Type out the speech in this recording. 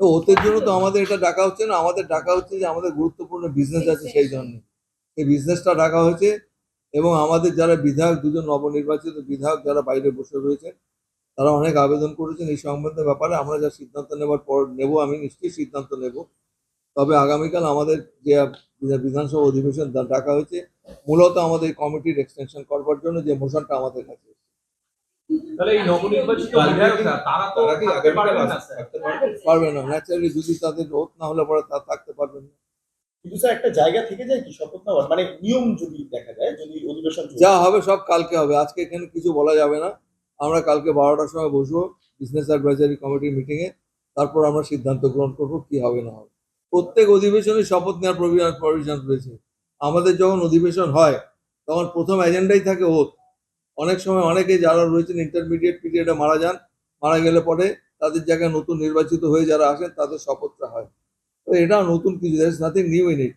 তো ওদের জন্য তো আমাদের এটা ডাকা হচ্ছে না আমাদের ডাকা হচ্ছে যে আমাদের গুরুত্বপূর্ণ বিজনেস আছে সেই জন্য। এই বিজনেসটা ডাকা হয়েছে এবং আমাদের যারা বিধায়ক দুজন নবনির্বাচিত বিধায়ক যারা বাইরে বসে রয়েছেন তারা অনেক আবেদন করেছেন এই সংবন্ধে ব্যাপারে। আমরা যা সিদ্ধান্ত নেবার পর নেব আমি নিশ্চয়ই সিদ্ধান্ত নেব। তবে আগামীকাল আমাদের যে বিধানসভা অধিবেশন ডাকা হয়েছে মূলত আমাদের কমিটির এক্সটেনশন করবার জন্য যে মোশনটা আমাদের কাছে। তাহলে এই নবনির্বাচিত তারা তো থাকতে পারবেন না আসতে- স্যার থাকতে পারবে? পারবে না ন্যাচারালি যদি তাদের ওত না হলে পরে তা থাকতে পারবেন না। কিন্তু স্যার একটা জায়গা থেকে যায় কি শপথ নেওয়ার? মানে নিয়ম যদি দেখা যায় যদি অধিবেশন যা হবে সব কালকে হবে। আজকে এখানে কিছু বলা যাবে না। আমরা কালকে বারোটার সময় বসবো বিজনেস অ্যাডভাইজারি কমিটির মিটিংয়ে তারপর আমরা সিদ্ধান্ত গ্রহণ করব কি হবে না হবে। প্রত্যেক অধিবেশনে শপথ নেওয়ার প্রভিশন রয়েছে। আমাদের যখন অধিবেশন হয় তখন প্রথম এজেন্ডাই থাকে ওত অনেক সময় অনেকে যারা রয়েছেন ইন্টারমিডিয়েট পিরিয়ডে মারা যান, মারা গেলে পরে তাদের জায়গায় নতুন নির্বাচিত হয়ে যারা আসেন তাদের শপথটা হয়। তো এটা নতুন কিছু that's nothing new in it